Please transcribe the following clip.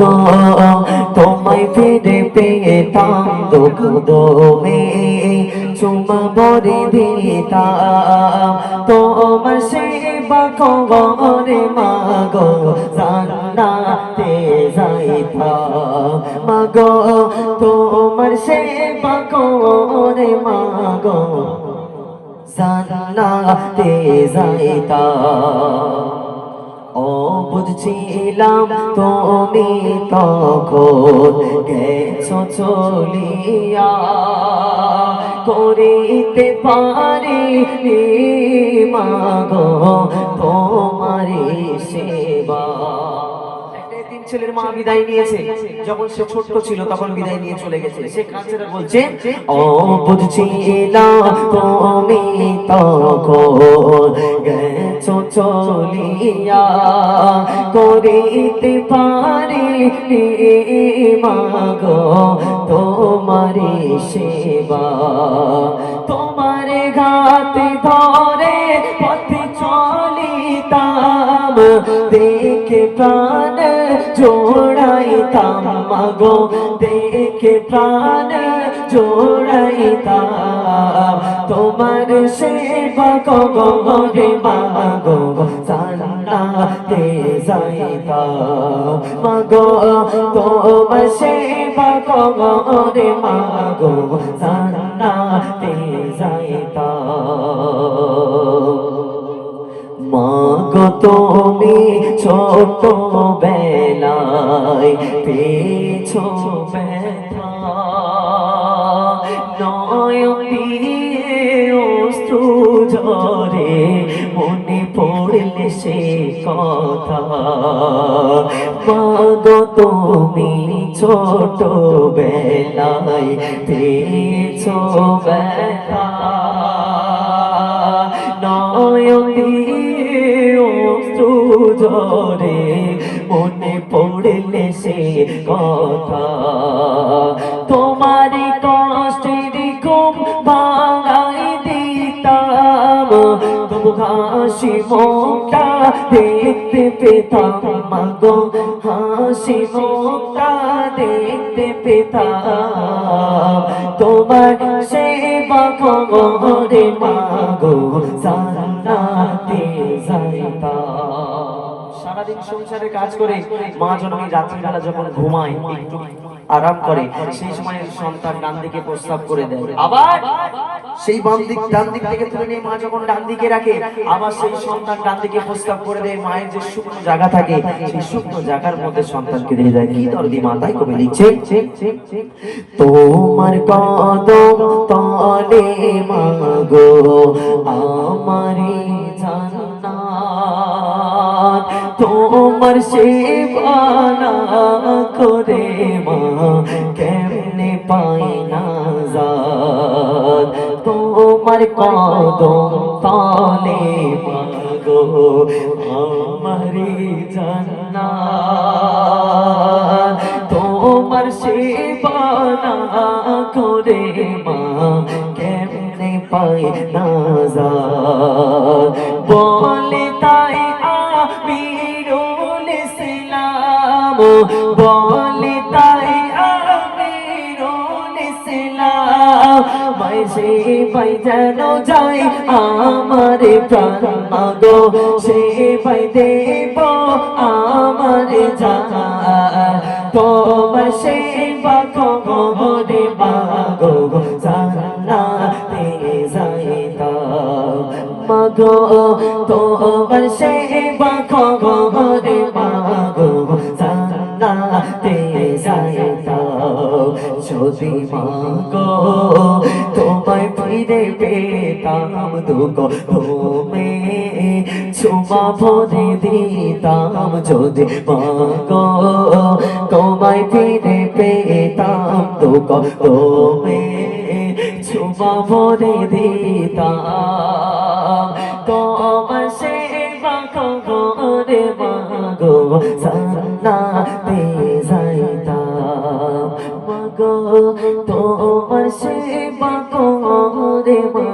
মাগো তোমায় ফিরে পেতাম দুঃখ দমে চুমা বরে দিতাম। তোমার সেবা কবরে মাগো, জান্নাতে যাইতাম। মাগো, তোমার সেবা কবরে মাগো, জান্নাতে যাইতাম। ও বুঝছিলাম তুমি তখন। গেছো চলিয়া করিতে পারি মাগো। ছেলের মা বিদায় নিয়েছে। যখন সে ছোট্ট ছিল, তখন বিদায় নিয়ে চলে গেছে। সে বলছে তুমি চলিয়া করিতে মাগো তোমারি সেবা। তোমার ধরে চলিতাম, দেখে প্রাণ জোড়াইতাম মাগো দেখে প্রাণ জোড়াইতাম তোমার সেবা কবরে মাগো জান্নাতে যাইতাম মাগো তোমার সেবা কবরে মাগো জান্নাতে তুমি ছোট বেলায় পেছো ব্যথা ঝরে মনে পড়লে সে কথা। মাগো তুমি ছোট বেলায় পেছো ব্যথা ঝরে মনে পড়লে সে কথা। তোমার কষ্টের ঘুম ভাঙাই দিতাম, তবু হাসি মুখটা দেখতে পেতাম, মাগো হাসি মুখটা দেখতে পেতাম। তোমার সেবা খবরে মাগো জান্নাতে যাইতাম। সারাদিন সংসারে কাজ করে মা জননী রাত্রিবেলা যখন ঘুমায় একটু আরাম করে, সেই সময় সন্তান ডান দিকে প্রস্তাব করে দেয়। আবার সেই বাম দিক, ডান দিক থেকে তুলে নিয়ে মা যখন ডান দিকে রাখে, আবার সেই সন্তান ডান দিকে প্রস্তাব করে দেয়, মায়ের যে শুকনো জায়গা থাকে, সেই শুকনো জায়গার মধ্যে সন্তানকে দিয়ে যায় কি দরদি মাথায় কবে লিখছে, তোমার কদম তলে মাগো আমারি তোমার সেবা না করে মা, কেমনে পাই না যাত তোমার কদম তলে মাগো আমারি জান্নাত। তোমার সেবা না করে মা, কেমনে পাই না বলে তাই সে পাই যেন যাই আমার প্রাণ মাগো। সে পাই দেব আমার জান। তোমার সেবা কবরে মাগো। জান্নাতে যাইতাম। মাগো, তোমার সেবা কবরে যদি মাগো তোমায় ফিরে পেতাম দুঃখ। তুমি চুমা ভরে দিতাম যদি মাগো তোমায় ফিরে পেতাম চুমা ভরে দিতাম। তোমার করে de